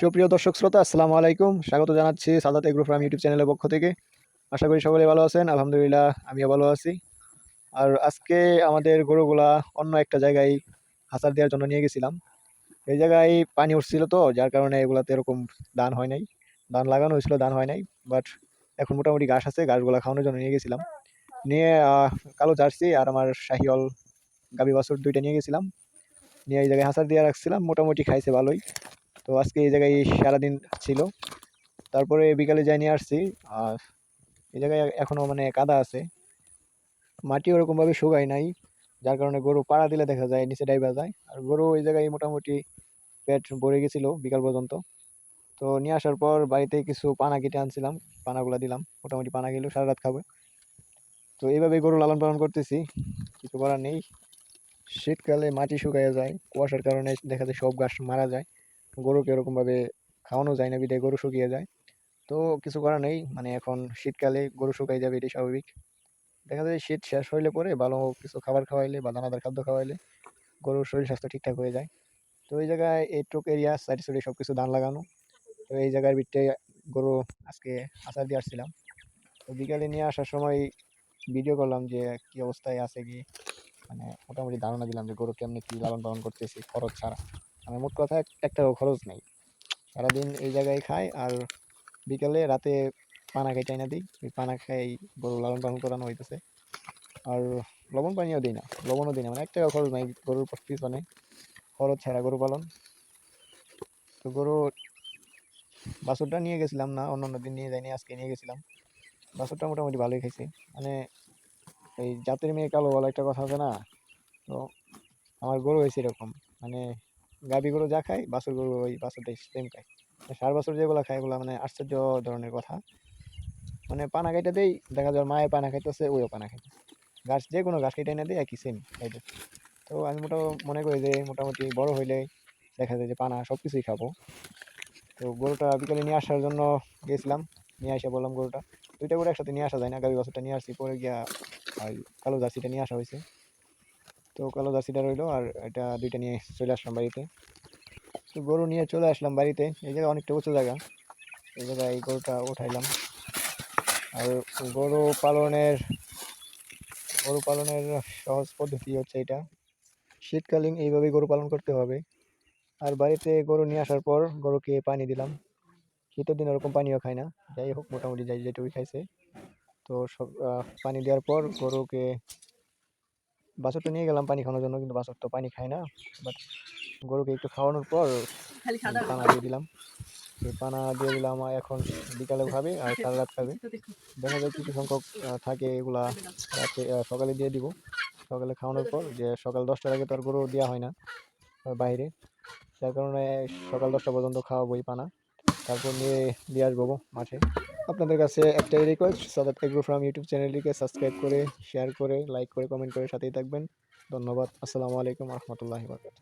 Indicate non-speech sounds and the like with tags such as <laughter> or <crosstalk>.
সুপ্রিয় দর্শক শ্রোতা, আসসালামু আলাইকুম। স্বাগত জানাচ্ছি সাদাত এগ্রো ফার্ম ইউটিউব চ্যানেলের পক্ষ থেকে। আশা করি সকলে ভালো আছেন, আলহামদুলিল্লাহ আমিও ভালো আছি। আর আজকে আমাদের গরুগুলা অন্য একটা জায়গায় হাসার দেওয়ার জন্য নিয়ে গেছিলাম। এই জায়গায় পানি উঠছিল তো, যার কারণে এগুলাতে এরকম দান হয় নাই। দান লাগানো হয়েছিল, দান হয় নাই বাট এখন মোটামুটি ঘাস আছে, ঘাসগুলা খাওয়ানোর জন্য নিয়ে গেছিলাম। নিয়ে কালো জার্সি আর আমার শাহিওল গাবি বাছুর দুইটা নিয়ে গেছিলাম। নিয়ে এই জায়গায় হাসার দিয়ে রাখছিলাম, মোটামুটি খাইছে ভালোই। তো আজকে এই জায়গায় সারাদিন ছিল। তারপরে বিকালে যাই নিয়ে আসছি আর এই জায়গায় এখনও মানে কাদা আছে। মাটি ওরকমভাবে শুকায় নাই, যার কারণে গরু পাড়া দিলে দেখা যায়, নিচে ডাইবা যায়। আর গরু এই জায়গায় মোটামুটি পেট ভরে গেছিল বিকাল পর্যন্ত। তো নিয়ে আসার পর বাড়িতে কিছু পানা কেটে আনছিলাম, পানাগুলো দিলাম, মোটামুটি পানা গেলেও সারা রাত খাবে। তো এইভাবে গরু লালন পালন করতেছি, কিছু করার নেই। শীতকালে মাটি শুকাইয়া যায়, কুয়াশার কারণে দেখা যায় সব গাছ মারা যায়। গরুকে এরকমভাবে খাওয়ানো যায় না, বিদায় গরু শুকিয়ে যায়। তো কিছু করার নেই মানে এখন শীতকালে গরু শুকাই যাবে এটাই স্বাভাবিক। দেখা যায় শীত শেষ হইলে পরে ভালো কিছু খাবার খাওয়াইলে বা দানাদার খাদ্য খাওয়াইলে গরুর শরীর স্বাস্থ্য ঠিকঠাক হয়ে যায়। তো এই জায়গায় এইটুক এরিয়া, সাইড সাইডে সব কিছু ধান লাগানো। তো এই জায়গার ভিতরে গরু আজকে আচার দিয়ে আসছিলাম। তো বিকালে নিয়ে আসার সময় ভিডিও করলাম যে কি অবস্থায় আছে কি। মানে মোটামুটি ধারণা দিলাম যে গরু কেমনি কি লালন পালন করতেছি, খরচ ছাড়া। আমার মোট কথা এক- একটাও খরচ নেই। সারাদিন এই জায়গায় খাই আর বিকালে রাতে পানা খাই, চাইনা দিই। ওই পানা খাই, গরু লালন পালন করানো হইতেছে। আর লবণ পানিও দিই না, লবণও দিই না। মানে এক টাকা খরচ নাই গরুর পিছনে। খরচ ছাড়া গরু পালন। তো গরু বাছুরটা নিয়ে গেছিলাম না অন্য অন্য দিন নিয়ে যাইনি, আজকে নিয়ে গেছিলাম। বাছুরটা মোটামুটি ভালোই খাইছে। মানে এই জাতের মেয়ে কালো বলা একটা কথা আছে না? তো আমার গরু হয়েছে এরকম। মানে গাভী গরু যা খায় বাছুর গরু ওই বাছুরটাই সেম খায়। সার বাছুর যেগুলো খায়, এগুলো মানে আশ্চর্য ধরনের কথা। মানে পানা খাইতে দেই, দেখা যায় মায়ের পানা খাইতেছে ওইও পানা খাইতে গাছ যে কোনো গাছ কেটে এনে দেয়, একই সেম খাইতে তো আমি মোটা মনে করি যে, মোটামুটি বড় হইলে দেখা যায় যে পানা সব কিছুই খাব। তো গরুটা বিকালে নিয়ে আসার জন্য গেছিলাম, নিয়ে এসে বললাম গরুটা। দুইটা গরু একসাথে নিয়ে আসা যায় না, গাভী বাছুরটা নিয়ে আসছি, পরে গিয়া ওই কালো জার্সিটা নিয়ে আসা হয়েছে তো কালো জার্সিটা রইল আর এটা দুইটা নিয়ে চলে আসলাম বাড়িতে। তো গরু নিয়ে চলে আসলাম বাড়িতে। এই জায়গায় অনেকটা উঁচু জায়গা। এই জায়গায় এই গরুটা উঠাইলাম। আর গরু পালনের গরু পালনের সহজ পদ্ধতি হচ্ছে এটা। শীতকালীন এইভাবেই গরু পালন করতে হবে। আর বাড়িতে গরু নিয়ে আসার পর গরুকে পানি দিলাম। শীতের দিন ওরকম পানিও খায় না। যাই হোক, মোটামুটি যাই যেটুকুই খাইছে। তো সব পানি দেওয়ার পর গরুকে বাছুরটা নিয়ে গেলাম পানি খাওয়ানোর জন্য কিন্তু বাছুর তো পানি খায় না। বাট গরুকে একটু খাওয়ানোর পর পানা দিয়ে দিলাম। সেই পানা দিয়ে দিলাম এখন বিকালে খাবে আর <laughs> সারা রাত খাবে। দেখা। যায় কিছু সংখ্যক থাকে এগুলা রাতে সকালে দিয়ে দিব। সকালে খাওয়ানোর পর যে সকাল দশটার আগে তো আর গরু দেওয়া হয় না বাইরে। যার কারণে সকাল দশটা পর্যন্ত খাওয়াবো এই পানা। তারপর নিয়ে দিয়ে আসব মাঠে। আপনাদের কাছে একটাই request Sadat agro farm YouTube চ্যানেলটিকে সাবস্ক্রাইব করে শেয়ার করে লাইক করে কমেন্ট করে সাথেই থাকবেন। ধন্যবাদ। আসসালামু আলাইকুম রহমতুল্লাহ বরকাত